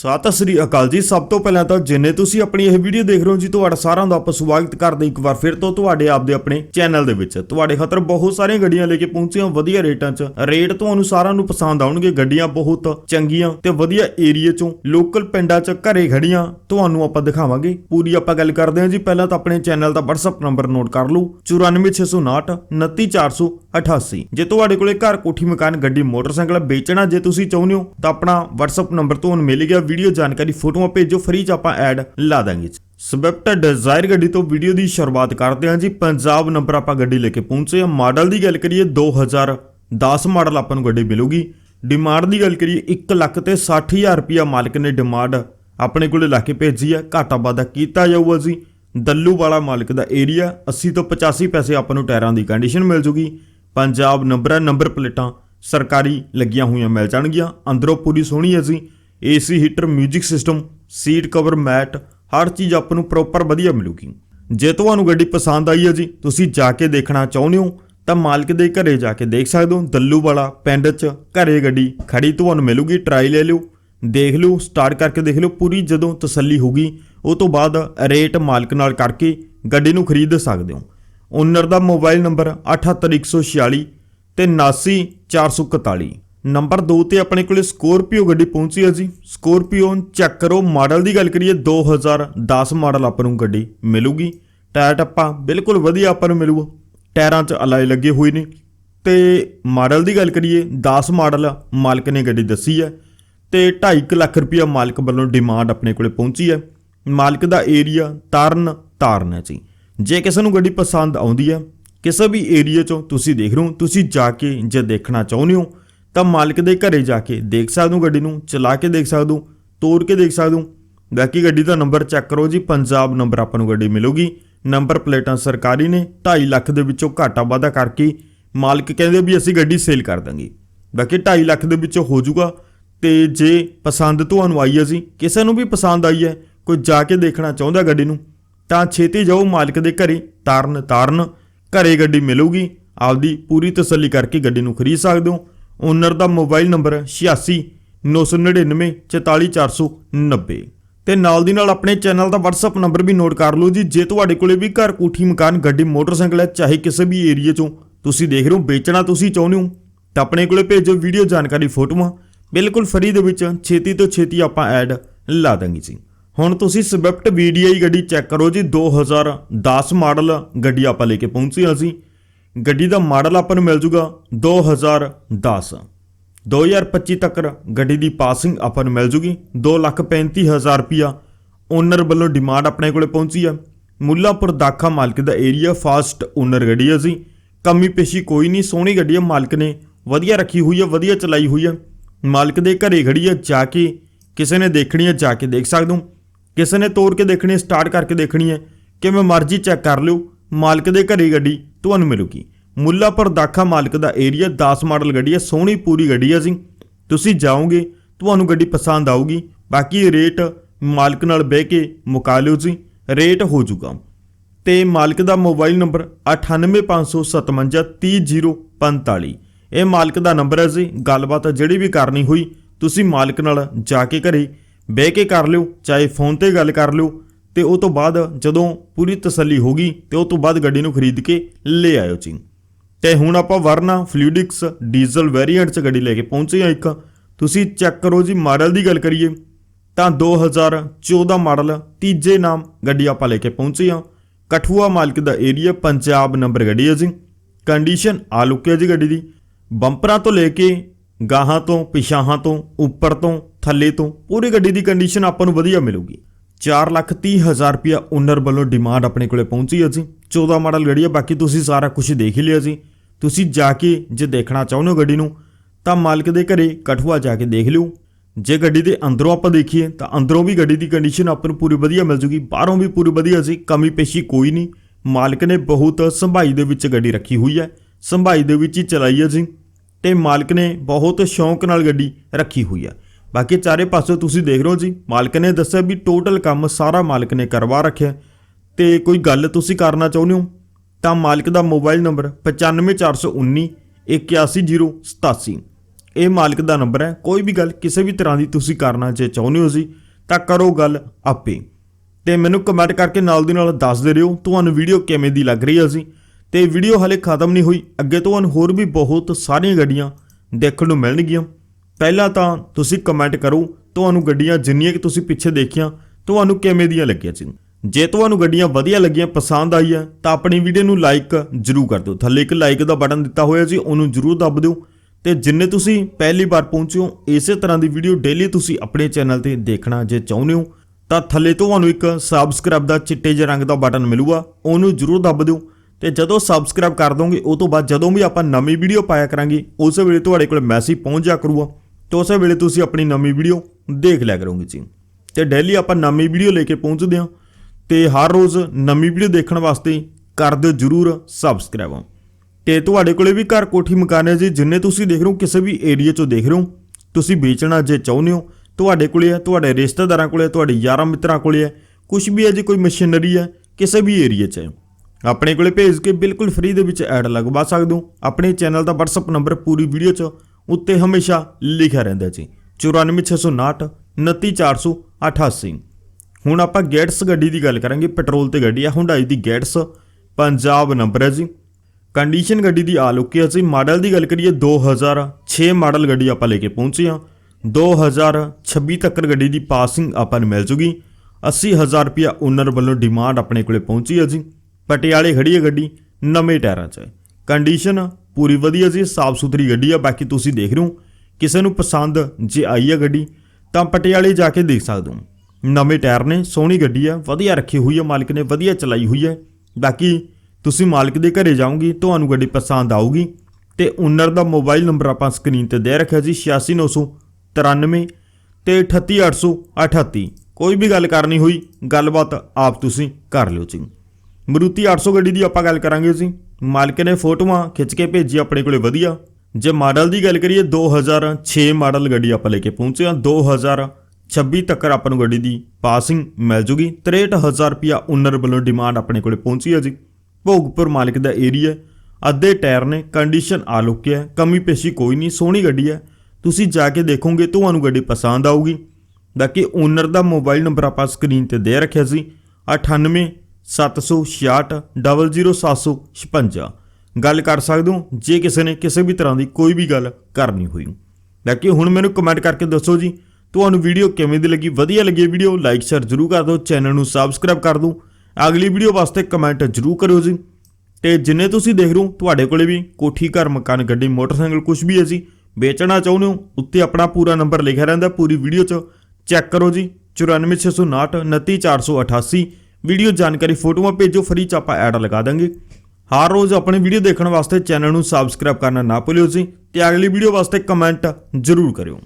ਸਤਿ ਸ੍ਰੀ ਅਕਾਲ ਜੀ। ਸਭ ਤੋਂ ਪਹਿਲਾਂ ਤਾਂ ਜਿੰਨੇ ਤੁਸੀਂ ਆਪਣੀ ਇਹ ਵੀਡੀਓ ਦੇਖ ਰਹੇ ਹੋ ਜੀ, ਤੁਹਾਡਾ ਸਾਰਿਆਂ ਦਾ ਆਪਾਂ ਸਵਾਗਤ ਕਰਦੇ ਇੱਕ ਵਾਰ ਫਿਰ ਤੋਂ ਤੁਹਾਡੇ ਆਪਦੇ ਆਪਣੇ ਚੈਨਲ ਦੇ ਵਿੱਚ। ਤੁਹਾਡੇ ਖਾਤਰ ਬਹੁਤ ਸਾਰੀਆਂ ਗੱਡੀਆਂ ਲੈ ਕੇ ਪਹੁੰਚੇ ਹਾਂ, ਵਧੀਆ ਰੇਟਾਂ 'ਚ। ਰੇਟ ਤੁਹਾਨੂੰ ਸਾਰਿਆਂ ਨੂੰ ਪਸੰਦ ਆਉਣਗੇ। ਗੱਡੀਆਂ ਬਹੁਤ ਚੰਗੀਆਂ ਤੇ ਵਧੀਆ ਏਰੀਆ 'ਚੋਂ ਲੋਕਲ ਪਿੰਡਾਂ 'ਚ ਘਰੇ ਖੜੀਆਂ ਤੁਹਾਨੂੰ ਆਪਾਂ ਦਿਖਾਵਾਂਗੇ। ਪੂਰੀ ਆਪਾਂ ਗੱਲ ਕਰਦੇ ਹਾਂ ਜੀ। ਪਹਿਲਾਂ ਤਾਂ ਆਪਣੇ ਚੈਨਲ ਦਾ WhatsApp ਨੰਬਰ ਨੋਟ ਕਰ ਲਓ 94659 29488 ਜੇ ਤੁਹਾਡੇ ਕੋਲੇ ਘਰ ਕੋਠੀ ਮਕਾਨ, ਗੱਡੀ, ਮੋਟਰਸਾਈਕਲ ਵੇਚਣਾ ਜੇ ਤੁਸੀਂ ਚਾਹੁੰਦੇ ਹੋ, ਤਾਂ ਆਪਣਾ WhatsApp ਨੰਬਰ ਤੁਹਾਨੂੰ ਮਿਲ ਗਿਆ। ਵੀਡੀਓ ਜਾਣਕਾਰੀ ਫੋਟੋਆਂ ਭੇਜੋ, ਫ੍ਰੀ ਚ ਆਪਾਂ ਐਡ ਲਾ ਦਾਂਗੇ ਸਵਿਫਟ ਡਿਜ਼ਾਇਰ ਗੱਡੀ ਤੋਂ ਵੀਡੀਓ ਦੀ ਸ਼ੁਰੂਆਤ ਕਰਦੇ ਹਾਂ ਜੀ। ਪੰਜਾਬ ਨੰਬਰ ਆਪਾਂ ਗੱਡੀ ਲੈ ਕੇ ਪਹੁੰਚੇ ਹਾਂ। ਮਾਡਲ ਦੀ ਗੱਲ ਕਰੀਏ 2010 ਮਾਡਲ ਆਪਾਂ ਨੂੰ ਗੱਡੀ ਮਿਲੂਗੀ। ਡਿਮਾਂਡ ਦੀ ਗੱਲ ਕਰੀਏ 1 ਲੱਖ ਤੇ 60000 ਰੁਪਿਆ ਮਾਲਕ ਨੇ ਡਿਮਾਂਡ ਆਪਣੇ ਕੋਲੇ ਲਾ ਕੇ ਭੇਜੀ ਹੈ ਘਾਟਾ ਵਾਧਾ ਕੀਤਾ ਜਾਊਗਾ ਜੀ। ਦੱਲੂ ਵਾਲਾ ਮਾਲਕ ਦਾ ਏਰੀਆ 80 ਤੋਂ 85 ਪੈਸੇ ਆਪਾਂ ਨੂੰ ਟਾਇਰਾਂ ਦੀ ਕੰਡੀਸ਼ਨ ਮਿਲ ਜੂਗੀ। ਪੰਜਾਬ ਨੰਬਰ ਹੈ, ਨੰਬਰ ਪਲੇਟਾਂ ਸਰਕਾਰੀ ਲੱਗੀਆਂ ਹੋਈਆਂ ਮਿਲ ਜਾਣਗੀਆਂ। ਅੰਦਰੋਂ ਪੂਰੀ ਸੋਹਣੀ ਹੈ ਜੀ। AC heater 뮤직 system seat cover mat ਹਰ ਚੀਜ਼ ਆਪਾਂ ਨੂੰ ਪ੍ਰੋਪਰ ਵਧੀਆ ਮਿਲੂਗੀ। ਜੇ ਤੁਹਾਨੂੰ ਗੱਡੀ ਪਸੰਦ ਆਈ ਹੈ ਜੀ, ਤੁਸੀਂ ਜਾ ਕੇ ਦੇਖਣਾ ਚਾਹੁੰਦੇ ਹੋ, ਤਾਂ ਮਾਲਕ ਦੇ ਘਰੇ ਜਾ ਕੇ ਦੇਖ ਸਕਦੇ ਹੋ, ਦੱਲੂ ਵਾਲਾ ਪਿੰਡ 'ਚ ਘਰੇ ਗੱਡੀ ਖੜੀ ਤੁਹਾਨੂੰ ਮਿਲੂਗੀ ਟਰਾਈ ਲੈ ਲਿਓ, ਦੇਖ ਲਓ ਸਟਾਰਟ ਕਰਕੇ ਦੇਖ ਲਓ, ਪੂਰੀ ਜਦੋਂ ਤਸੱਲੀ ਹੋਗੀ ਉਹ ਤੋਂ ਬਾਅਦ ਰੇਟ ਮਾਲਕ ਨਾਲ ਕਰਕੇ ਗੱਡੀ ਨੂੰ ਖਰੀਦ ਸਕਦੇ ਹੋ। ਓਨਰ ਦਾ ਮੋਬਾਈਲ ਨੰਬਰ 78146 ਤੇ 79441 ਨੰਬਰ 2 ਤੇ ਆਪਣੇ ਕੋਲੇ ਸਕੋਰਪੀਓ ਗੱਡੀ ਪਹੁੰਚੀ ਹੈ ਜੀ। ਸਕੋਰਪੀਓ ਚੈੱਕ ਕਰੋ, ਮਾਡਲ ਦੀ ਗੱਲ ਕਰੀਏ 2010 ਮਾਡਲ ਆਪਾਂ ਨੂੰ ਗੱਡੀ ਮਿਲੂਗੀ। ਟਾਇਰ ਟੱਪਾ, ਬਿਲਕੁਲ ਵਧੀਆ ਆਪਾਂ ਨੂੰ ਮਿਲੂਗਾ। ਟਾਇਰਾਂ 'ਚ ਅਲਾਈ ਲੱਗੇ ਹੋਏ ਨੇ। ਤੇ ਮਾਡਲ ਦੀ ਗੱਲ ਕਰੀਏ 10 ਮਾਡਲ ਮਾਲਕ ਨੇ ਗੱਡੀ ਦੱਸੀ ਹੈ ਤੇ 2.5 ਲੱਖ ਰੁਪਇਆ ਮਾਲਕ ਵੱਲੋਂ ਡਿਮਾਂਡ ਆਪਣੇ ਕੋਲੇ ਪਹੁੰਚੀ ਹੈ ਮਾਲਕ ਦਾ ਏਰੀਆ ਤਾਰਨ ਤਾਰਨ ਹੈ ਜੀ। ਜੇ ਕਿਸੇ ਨੂੰ ਗੱਡੀ ਪਸੰਦ ਆਉਂਦੀ ਹੈ ਕਿਸੇ ਵੀ ਏਰੀਆ 'ਚੋਂ ਤੁਸੀਂ ਦੇਖ ਰਹੇ ਹੋ, ਤੁਸੀਂ ਜਾ ਕੇ ਜੇ ਦੇਖਣਾ ਚਾਹੁੰਦੇ ਹੋ ਤਾਂ ਮਾਲਕ ਦੇ ਘਰੇ ਜਾ ਕੇ ਦੇਖ ਸਕਦੇ ਹੋ ਗੱਡੀ ਨੂੰ, ਚਲਾ ਕੇ ਦੇਖ ਸਕਦੇ ਹੋ ਤੋੜ ਕੇ ਦੇਖ ਸਕਦੇ। ਹੋ ਬਾਕੀ ਗੱਡੀ ਦਾ ਨੰਬਰ ਚੈੱਕ ਕਰੋ ਜੀ, ਪੰਜਾਬ ਨੰਬਰ ਆਪਾਂ ਨੂੰ ਗੱਡੀ ਮਿਲੂਗੀ। ਨੰਬਰ ਪਲੇਟਾਂ ਸਰਕਾਰੀ ਨੇ 2.5 ਲੱਖ ਦੇ ਵਿੱਚੋਂ ਘਾਟਾ ਵਾਧਾ ਕਰਕੇ ਮਾਲਕ ਕਹਿੰਦੇ ਵੀ ਅਸੀਂ ਗੱਡੀ ਸੇਲ ਕਰ ਦਾਂਗੇ। ਬਾਕੀ 2.5 ਲੱਖ ਦੇ ਵਿੱਚੋਂ ਹੋ ਜਾਊਗਾ। ਤੇ ਜੇ ਪਸੰਦ ਤੁਹਾਨੂੰ ਆਈ ਹੈ ਜੀ, ਕਿਸੇ ਨੂੰ ਵੀ ਪਸੰਦ ਆਈ ਹੈ, ਕੋਈ ਜਾ ਕੇ ਦੇਖਣਾ ਚਾਹੁੰਦਾ ਗੱਡੀ ਨੂੰ, ਤਾਂ ਛੇਤੀ ਜਾਓ ਮਾਲਕ ਦੇ ਘਰੇ ਤਾਰਨ ਤਾਰਨ ਘਰੇ ਗੱਡੀ ਮਿਲੂਗੀ। ਆਪਦੀ ਪੂਰੀ ਤਸੱਲੀ ਕਰਕੇ ਗੱਡੀ ਨੂੰ ਖਰੀਦ ਸਕਦੇ ਹੋ। ਓਨਰ ਦਾ ਮੋਬਾਈਲ ਨੰਬਰ 86 999 44490 ਤੇ ਨਾਲ ਦੀ ਨਾਲ ਆਪਣੇ ਚੈਨਲ ਦਾ WhatsApp ਨੰਬਰ ਵੀ ਨੋਟ ਕਰ ਲਓ ਜੀ, ਜੇ ਤੁਹਾਡੇ ਕੋਲੇ ਵੀ ਘਰ ਕੋਠੀ, ਮਕਾਨ, ਗੱਡੀ, ਮੋਟਰਸਾਈਕਲ ਹੈ, ਚਾਹੇ ਕਿਸੇ ਵੀ ਏਰੀਆ ਚੋਂ, ਤੁਸੀਂ ਦੇਖ ਰਹੇ ਹੋ, ਵੇਚਣਾ ਤੁਸੀਂ ਚਾਹੁੰਦੇ ਹੋ, ਤਾਂ ਆਪਣੇ ਕੋਲੇ ਭੇਜੋ ਵੀਡੀਓ ਜਾਣਕਾਰੀ ਫੋਟੋਆਂ। ਬਿਲਕੁਲ ਫਰੀ ਦੇ ਵਿੱਚ ਛੇਤੀ ਤੋਂ ਛੇਤੀ ਆਪਾਂ ਐਡ ਲਾ ਦਾਂਗੇ ਜੀ। ਹੁਣ ਤੁਸੀਂ ਸਵਿਫਟ VDI ਗੱਡੀ ਚੈੱਕ ਕਰੋ ਜੀ 2010 ਮਾਡਲ ਗੱਡੀ ਆਪਾਂ ਲੈ ਕੇ ਪਹੁੰਚੇ ਹਾਂ ਅਸੀਂ ਗੱਡੀ ਦਾ ਮਾਡਲ ਆਪਾਂ ਨੂੰ ਮਿਲ ਜੂਗਾ 2010 2025 ਤੱਕ ਗੱਡੀ ਦੀ ਪਾਸਿੰਗ ਆਪਾਂ ਨੂੰ ਮਿਲ ਜੂਗੀ। 235000 ਰੁਪਿਆ ਓਨਰ ਵੱਲੋਂ ਡਿਮਾਂਡ ਆਪਣੇ ਕੋਲੇ ਪਹੁੰਚੀ ਆ। ਮੁੱਲਾਪੁਰ ਦਾਖਾ ਮਾਲਕ ਦਾ ਏਰੀਆ ਫਾਸਟ ਓਨਰ ਗੱਡੀ ਆ ਸੀ ਕਮੀ ਪੇਸ਼ੀ ਕੋਈ ਨਹੀਂ, ਸੋਹਣੀ ਗੱਡੀ ਆ, ਮਾਲਕ ਨੇ ਵਧੀਆ ਰੱਖੀ ਹੋਈ ਆ, ਵਧੀਆ ਚਲਾਈ ਹੋਈ ਆ। ਮਾਲਕ ਦੇ ਘਰੇ ਖੜੀ ਆ, ਜਾ ਕੇ ਕਿਸੇ ਨੇ ਦੇਖਣੀ ਆ, ਜਾ ਕੇ ਦੇਖ ਸਕਦੇ ਹੋ। ਕਿਸੇ ਨੇ ਤੋੜ ਕੇ ਦੇਖਣੀ, ਸਟਾਰਟ ਕਰਕੇ ਦੇਖਣੀ ਹੈ ਕਿਵੇਂ ਮਰਜ਼ੀ ਚੈੱਕ ਕਰ ਲਿਓ। ਮਾਲਕ ਦੇ ਘਰੇ ਗੱਡੀ ਤੁਹਾਨੂੰ ਮਿਲੂਗੀ। ਮੁੱਲਾਪੁਰ ਦਾਖਾ ਮਾਲਕ ਦਾ ਏਰੀਆ 10 ਮਾਡਲ ਗੱਡੀ ਹੈ, ਸੋਹਣੀ ਪੂਰੀ ਗੱਡੀ ਹੈ ਜੀ। ਤੁਸੀਂ ਜਾਓਗੇ, ਤੁਹਾਨੂੰ ਗੱਡੀ ਪਸੰਦ ਆਊਗੀ। ਬਾਕੀ ਰੇਟ ਮਾਲਕ ਨਾਲ ਬਹਿ ਕੇ ਮੁਕਾ ਲਿਓ ਜੀ। ਰੇਟ ਹੋ ਜਾਊਗਾ ਤੇ ਮਾਲਕ ਦਾ ਮੋਬਾਈਲ ਨੰਬਰ 9855530045 ਇਹ ਮਾਲਕ ਦਾ ਨੰਬਰ ਹੈ ਜੀ। ਗੱਲਬਾਤ ਜਿਹੜੀ ਵੀ ਕਰਨੀ ਹੋਈ, ਤੁਸੀਂ ਮਾਲਕ ਨਾਲ ਜਾ ਕੇ ਘਰੇ ਬਹਿ ਕੇ ਕਰ ਲਿਓ, ਚਾਹੇ ਫੋਨ ਤੇ ਗੱਲ ਕਰ ਲਿਓ। ਤੇ ਉਹ ਤੋਂ ਬਾਅਦ ਜਦੋਂ ਪੂਰੀ ਤਸੱਲੀ ਹੋ ਗਈ ਤੇ ਉਹ ਤੋਂ ਬਾਅਦ ਗੱਡੀ ਨੂੰ ਖਰੀਦ ਕੇ ਲੈ ਆਇਓ ਜੀ ਤੇ ਹੁਣ ਆਪਾਂ ਵਰਨਾ ਫਲੂਇਡਿਕਸ ਡੀਜ਼ਲ ਵੇਰੀਐਂਟ 'ਚ ਗੱਡੀ ਲੈ ਕੇ ਪਹੁੰਚੇ ਹਾਂ ਇੱਕ। ਤੁਸੀਂ ਚੈੱਕ ਕਰੋ ਜੀ, ਮਾਡਲ ਦੀ ਗੱਲ ਕਰੀਏ, ਤਾਂ 2014 ਮਾਡਲ ਤੀਜੇ ਨਾਮ ਗੱਡੀ ਆਪਾਂ ਲੈ ਕੇ ਪਹੁੰਚੇ ਹਾਂ। ਕਠੂਆ ਮਾਲਕ ਦਾ ਏਰੀਆ, ਪੰਜਾਬ ਨੰਬਰ ਗੱਡੀ ਹੈ ਜੀ। ਕੰਡੀਸ਼ਨ ਆ ਲੁੱਕਿਆ ਜੀ ਗੱਡੀ ਦੀ। ਬੰਪਰਾਂ ਤੋਂ ਲੈ ਕੇ ਗਾਹਾਂ ਤੋਂ, ਪਿਛਾਹਾਂ ਤੋਂ, ਉੱਪਰ ਤੋਂ, ਥੱਲੇ ਤੋਂ, ਪੂਰੀ ਗੱਡੀ ਦੀ ਕੰਡੀਸ਼ਨ ਆਪਾਂ ਨੂੰ ਵਧੀਆ ਮਿਲੂਗੀ। 430000 ਰੁਪਿਆ ਓਨਰ ਵੱਲੋਂ ਡਿਮਾਂਡ ਆਪਣੇ ਕੋਲੇ ਪਹੁੰਚੀ ਹੈ ਜੀ। 14 ਮਾਡਲ ਗੱਡੀ ਹੈ, ਬਾਕੀ ਤੁਸੀਂ ਸਾਰਾ ਕੁਝ ਦੇਖ ਹੀ ਲਿਆ ਜੀ। ਤੁਸੀਂ ਜਾ ਕੇ ਜੇ ਦੇਖਣਾ ਚਾਹੁੰਦੇ ਹੋ ਗੱਡੀ ਨੂੰ, ਤਾਂ ਮਾਲਕ ਦੇ ਘਰੇ ਕਠੂਆ ਜਾ ਕੇ ਦੇਖ ਲਿਓ। ਜੇ ਗੱਡੀ ਦੇ ਅੰਦਰੋਂ ਆਪਾਂ ਦੇਖੀਏ, ਤਾਂ ਅੰਦਰੋਂ ਵੀ ਗੱਡੀ ਦੀ ਕੰਡੀਸ਼ਨ ਆਪਾਂ ਨੂੰ ਪੂਰੀ ਵਧੀਆ ਮਿਲ ਜੂਗੀ, ਬਾਹਰੋਂ ਵੀ ਪੂਰੀ ਵਧੀਆ ਸੀ ਕਮੀ ਪੇਸ਼ੀ ਕੋਈ ਨਹੀਂ। ਮਾਲਕ ਨੇ ਬਹੁਤ ਸੰਭਾਈ ਦੇ ਵਿੱਚ ਗੱਡੀ ਰੱਖੀ ਹੋਈ ਹੈ, ਸੰਭਾਈ ਦੇ ਵਿੱਚ ਹੀ ਚਲਾਈ ਹੈ ਜੀ। ਤੇ ਮਾਲਕ ਨੇ ਬਹੁਤ ਸ਼ੌਂਕ ਨਾਲ ਗੱਡੀ ਰੱਖੀ ਹੋਈ ਹੈ। ਬਾਕੀ ਚਾਰੇ ਪਾਸੇ ਤੁਸੀਂ ਦੇਖ ਰਹੇ ਹੋ ਜੀ, ਮਾਲਕ ਨੇ ਦੱਸਿਆ ਵੀ ਟੋਟਲ ਕੰਮ ਸਾਰਾ ਮਾਲਕ ਨੇ ਕਰਵਾ ਰੱਖਿਆ ਤੇ ਕੋਈ ਗੱਲ ਤੁਸੀਂ ਕਰਨਾ ਚਾਹੁੰਦੇ ਹੋ? ਤਾਂ ਮਾਲਕ ਦਾ ਮੋਬਾਈਲ ਨੰਬਰ 95419 81087 ਇਹ ਮਾਲਕ ਦਾ ਨੰਬਰ ਹੈ। ਕੋਈ ਵੀ ਗੱਲ ਕਿਸੇ ਵੀ ਤਰ੍ਹਾਂ ਦੀ ਤੁਸੀਂ ਕਰਨਾ ਜੇ ਚਾਹੁੰਦੇ ਹੋ ਜੀ, ਤਾਂ ਕਰੋ ਗੱਲ ਆਪੇ। ਤੇ ਮੈਨੂੰ ਕਮੈਂਟ ਕਰਕੇ ਨਾਲ ਦੀ ਨਾਲ ਦੱਸ ਦੇ ਰਿਓ ਤੁਹਾਨੂੰ ਵੀਡੀਓ ਕਿਵੇਂ ਦੀ ਲੱਗ ਰਹੀ ਹੈ ਜੀ। ਤੇ ਵੀਡੀਓ ਹਲੇ ਖਤਮ ਨਹੀਂ ਹੋਈ, ਅੱਗੇ ਤੁਹਾਨੂੰ ਹੋਰ ਵੀ ਬਹੁਤ ਸਾਰੀਆਂ ਗੱਡੀਆਂ ਦੇਖਣ ਨੂੰ ਮਿਲਣਗੀਆਂ। ਪਹਿਲਾਂ ਤਾਂ ਤੁਸੀਂ ਕਮੈਂਟ ਕਰੋ, ਤੁਹਾਨੂੰ ਗੱਡੀਆਂ ਜਿੰਨੀਆਂ ਕਿ ਤੁਸੀਂ ਪਿੱਛੇ ਦੇਖੀਆਂ, ਤੁਹਾਨੂੰ ਕਿਵੇਂ ਦੀਆਂ ਲੱਗੀਆਂ ਜੀ ਜੇ ਤੁਹਾਨੂੰ ਗੱਡੀਆਂ ਵਧੀਆ ਲੱਗੀਆਂ, ਪਸੰਦ ਆਈ ਹੈ, ਤਾਂ ਆਪਣੀ ਵੀਡੀਓ ਨੂੰ ਲਾਈਕ ਜ਼ਰੂਰ ਕਰ ਦਿਓ। ਥੱਲੇ ਇੱਕ ਲਾਈਕ ਦਾ ਬਟਨ ਦਿੱਤਾ ਹੋਇਆ ਜੀ ਉਹਨੂੰ ਜ਼ਰੂਰ ਦੱਬ ਦਿਓ। ਤੇ ਜਿੰਨੇ ਤੁਸੀਂ ਪਹਿਲੀ ਵਾਰ ਪਹੁੰਚੇ ਹੋ, ਇਸੇ ਤਰ੍ਹਾਂ ਦੀ ਵੀਡੀਓ ਡੇਲੀ ਤੁਸੀਂ ਆਪਣੇ ਚੈਨਲ ਤੇ ਦੇਖਣਾ ਜੇ ਚਾਹੁੰਦੇ ਹੋ, ਤਾਂ ਥੱਲੇ ਤੁਹਾਨੂੰ ਇੱਕ ਸਬਸਕ੍ਰਾਈਬ ਦਾ ਚਿੱਟੇ ਜਿਹੇ ਰੰਗ ਦਾ ਬਟਨ ਮਿਲੂਗਾ, ਉਹਨੂੰ ਜ਼ਰੂਰ ਦੱਬ ਦਿਓ। ਤੇ ਜਦੋਂ ਸਬਸਕ੍ਰਾਈਬ ਕਰ ਦੋਗੇ, ਉਹ ਤੋਂ ਬਾਅਦ ਜਦੋਂ ਵੀ ਆਪਾਂ ਨਵੀਂ ਵੀਡੀਓ ਪਾਇਆ ਕਰਾਂਗੇ, ਉਸੇ ਵੇਲੇ ਤੁਹਾਡੇ ਕੋਲ ਮੈਸੇਜ ਪਹੁੰਚ ਜਾ ਕਰੂਗਾ। ਤੇ ਉਸੇ ਵੇਲੇ ਤੁਸੀਂ ਆਪਣੀ ਨਵੀਂ ਵੀਡੀਓ ਦੇਖ ਲਿਆ ਕਰੋਗੇ ਜੀ। ਤੇ ਡੇਲੀ ਆਪਾਂ ਨਵੀਂ ਵੀਡੀਓ ਲੈ ਕੇ ਪਹੁੰਚਦੇ ਹਾਂ ਤੇ ਹਰ ਰੋਜ਼ ਨਵੀਂ ਵੀਡੀਓ ਦੇਖਣ ਵਾਸਤੇ ਕਰ ਦਿਓ ਜਰੂਰ ਸਬਸਕ੍ਰਾਈਬ ਤੇ ਤੁਹਾਡੇ ਕੋਲੇ ਵੀ ਘਰ ਕੋਠੀ ਮਕਾਨ ਹੈ ਜੀ, ਜਿੰਨੇ ਤੁਸੀਂ ਦੇਖ ਰਹੇ ਹੋ, ਕਿਸੇ ਵੀ ਏਰੀਆ 'ਚੋਂ ਦੇਖ ਰਹੇ ਹੋ, ਤੁਸੀਂ ਵੇਚਣਾ ਜੇ ਚਾਹੁੰਦੇ ਹੋ, ਤੁਹਾਡੇ ਕੋਲੇ ਹੈ, ਤੁਹਾਡੇ ਰਿਸ਼ਤੇਦਾਰਾਂ ਕੋਲੇ ਹੈ, ਤੁਹਾਡੇ ਯਾਰਾਂ ਮਿੱਤਰਾਂ ਕੋਲੇ ਹੈ ਕੁਝ ਵੀ ਹੈ ਜੀ, ਕੋਈ ਮਸ਼ੀਨਰੀ ਹੈ, ਕਿਸੇ ਵੀ ਏਰੀਆ 'ਚ ਹੈ। ਆਪਣੇ ਕੋਲੇ ਭੇਜ ਕੇ ਬਿਲਕੁਲ ਫ੍ਰੀ ਦੇ ਵਿੱਚ ਐਡ ਲਗਵਾ ਸਕਦੇ ਹੋ। ਆਪਣੇ ਚੈਨਲ ਦਾ WhatsApp ਨੰਬਰ ਪੂਰੀ ਵੀਡੀਓ 'ਚ ਉੱਤੇ ਹਮੇਸ਼ਾ ਲਿਖਿਆ ਰਹਿੰਦਾ ਜੀ 94659 29488 ਹੁਣ ਆਪਾਂ ਗੈਟਸ ਗੱਡੀ ਦੀ ਗੱਲ ਕਰਾਂਗੇ। ਪੈਟਰੋਲ ਤੇ ਗੱਡੀ ਆ ਹੁੰਡਾਈ ਦੀ ਗੈਟਸ। ਪੰਜਾਬ ਨੰਬਰ ਹੈ ਜੀ। ਕੰਡੀਸ਼ਨ ਗੱਡੀ ਦੀ ਆ ਲੁੱਕੀ ਅਸੀਂ ਮਾਡਲ ਦੀ ਗੱਲ ਕਰੀਏ 2006 ਮਾਡਲ ਗੱਡੀ ਆਪਾਂ ਲੈ ਕੇ ਪਹੁੰਚੇ ਹਾਂ। 2026 ਤੱਕ ਗੱਡੀ ਦੀ ਪਾਸਿੰਗ ਆਪਾਂ ਨੂੰ ਮਿਲ ਜੂਗੀ। 80000 ਰੁਪਿਆ ਓਨਰ ਵੱਲੋਂ ਡਿਮਾਂਡ ਆਪਣੇ ਕੋਲੇ ਪਹੁੰਚੀ ਹੈ ਜੀ। ਪਟਿਆਲੇ ਖੜੀ ਹੈ ਗੱਡੀ, ਨਵੇਂ ਟਾਇਰਾਂ 'ਚ। ਕੰਡੀਸ਼ਨ ਪੂਰੀ ਵਧੀਆ ਸੀ, ਸਾਫ਼ ਸੁਥਰੀ ਗੱਡੀ ਆ, ਬਾਕੀ ਤੁਸੀਂ ਦੇਖ ਰਹੇ ਹੋ। ਕਿਸੇ ਨੂੰ ਪਸੰਦ ਜੇ ਆਈ ਆ ਗੱਡੀ, ਤਾਂ ਪਟਿਆਲੇ ਜਾ ਕੇ ਦੇਖ ਸਕਦੇ ਹੋ। ਨਵੇਂ ਟਾਇਰ ਨੇ, ਸੋਹਣੀ ਗੱਡੀ ਆ, ਵਧੀਆ ਰੱਖੀ ਹੋਈ ਹੈ ਮਾਲਕ ਨੇ ਵਧੀਆ ਚਲਾਈ ਹੋਈ ਹੈ ਬਾਕੀ ਤੁਸੀਂ ਮਾਲਕ ਦੇ ਘਰੇ ਜਾਓਗੇ, ਤੁਹਾਨੂੰ ਗੱਡੀ ਪਸੰਦ ਆਊਗੀ। ਤੇ ਓਨਰ ਦਾ ਮੋਬਾਈਲ ਨੰਬਰ ਆਪਾਂ ਸਕਰੀਨ ਤੇ ਦੇ ਰੱਖਿਆ ਜੀ 86993 ਤੇ 38838 ਕੋਈ ਵੀ ਗੱਲ ਕਰਨੀ ਹੋਈ, ਗੱਲਬਾਤ ਆਪ ਤੁਸੀਂ ਕਰ ਲਿਓ ਜੀ। ਮਰੂਤੀ 800 ਗੱਡੀ ਦੀ ਆਪਾਂ ਗੱਲ ਕਰਾਂਗੇ ਜੀ। ਮਾਲਕ ਨੇ ਫੋਟੋਆਂ ਖਿੱਚ ਕੇ ਭੇਜੀ ਆਪਣੇ ਕੋਲੇ ਵਧੀਆ। ਜੇ ਮਾਡਲ ਦੀ ਗੱਲ ਕਰੀਏ 2006 ਮਾਡਲ ਗੱਡੀ ਆਪਾਂ ਲੈ ਕੇ ਪਹੁੰਚੇ ਹਾਂ। 2026 ਤੱਕ ਆਪਾਂ ਨੂੰ ਗੱਡੀ ਦੀ ਪਾਸਿੰਗ ਮਿਲ ਜੂਗੀ। 63000 ਰੁਪਿਆ ਓਨਰ ਵੱਲੋਂ ਡਿਮਾਂਡ ਆਪਣੇ ਕੋਲੇ ਪਹੁੰਚੀ ਹੈ ਜੀ। ਭੋਗਪੁਰ ਮਾਲਕ ਦਾ ਏਰੀਆ ਅੱਧੇ ਟਾਇਰ ਨੇ ਕੰਡੀਸ਼ਨ ਆ ਲੁੱਕਿਆ ਹੈ, ਕਮੀ ਪੇਸ਼ੀ ਕੋਈ ਨਹੀਂ ਸੋਹਣੀ ਗੱਡੀ ਹੈ। ਤੁਸੀਂ ਜਾ ਕੇ ਦੇਖੋਗੇ ਤੁਹਾਨੂੰ ਗੱਡੀ ਪਸੰਦ ਆਊਗੀ। ਬਾਕੀ ਓਨਰ ਦਾ ਮੋਬਾਈਲ ਨੰਬਰ ਆਪਾਂ ਸਕਰੀਨ ਤੇ ਦੇ ਰੱਖਿਆ ਸੀ। 98 766 00756 ਗੱਲ ਕਰ ਸਕਦੇ ਹੋ, ਜੇ ਕਿਸੇ ਨੇ ਕਿਸੇ ਵੀ ਤਰ੍ਹਾਂ ਦੀ ਕੋਈ ਵੀ ਗੱਲ ਕਰਨੀ ਹੋਈ। ਬਾਕੀ ਹੁਣ ਮੈਨੂੰ ਕਮੈਂਟ ਕਰਕੇ ਦੱਸੋ ਜੀ, ਤੁਹਾਨੂੰ ਵੀਡੀਓ ਕਿਵੇਂ ਦੀ ਲੱਗੀ? ਵਧੀਆ ਲੱਗੀ ਵੀਡੀਓ ਲਾਈਕ ਸ਼ੇਅਰ ਜਰੂਰ ਕਰ ਦਿਓ ਚੈਨਲ ਨੂੰ ਸਬਸਕ੍ਰਾਈਬ ਕਰ ਦਿਓ। ਅਗਲੀ ਵੀਡੀਓ ਵਾਸਤੇ ਕਮੈਂਟ ਜਰੂਰ ਕਰਿਓ ਜੀ। ਤੇ ਜਿੰਨੇ ਤੁਸੀਂ ਦੇਖ ਰਹੇ ਹੋ, ਤੁਹਾਡੇ ਕੋਲੇ ਵੀ ਕੋਠੀ, ਘਰ, ਮਕਾਨ, ਗੱਡੀ, ਮੋਟਰਸਾਈਕਲ ਕੁਝ ਵੀ ਹੈ ਜੀ, ਵੇਚਣਾ ਚਾਹੁੰਦੇ ਹੋ, ਉੱਤੇ ਆਪਣਾ ਪੂਰਾ ਨੰਬਰ ਲਿਖਿਆ ਰਹਿੰਦਾ ਪੂਰੀ ਵੀਡੀਓ 'ਚ। ਚੈੱਕ ਕਰੋ ਜੀ 94659 29488 ਵੀਡੀਓ ਜਾਣਕਾਰੀ ਫੋਟੋਆਂ ਭੇਜੋ, ਫਰੀ ਚ ਆਪਾਂ ਐਡ ਲਗਾ ਦਾਂਗੇ। ਹਰ ਰੋਜ਼ ਆਪਣੀ ਵੀਡੀਓ ਦੇਖਣ ਵਾਸਤੇ ਚੈਨਲ ਨੂੰ ਸਬਸਕ੍ਰਾਈਬ ਕਰਨਾ ਨਾ ਭੁੱਲਿਓ ਜੀ ਤੇ ਅਗਲੀ ਵੀਡੀਓ ਵਾਸਤੇ ਕਮੈਂਟ ਜ਼ਰੂਰ ਕਰਿਓ।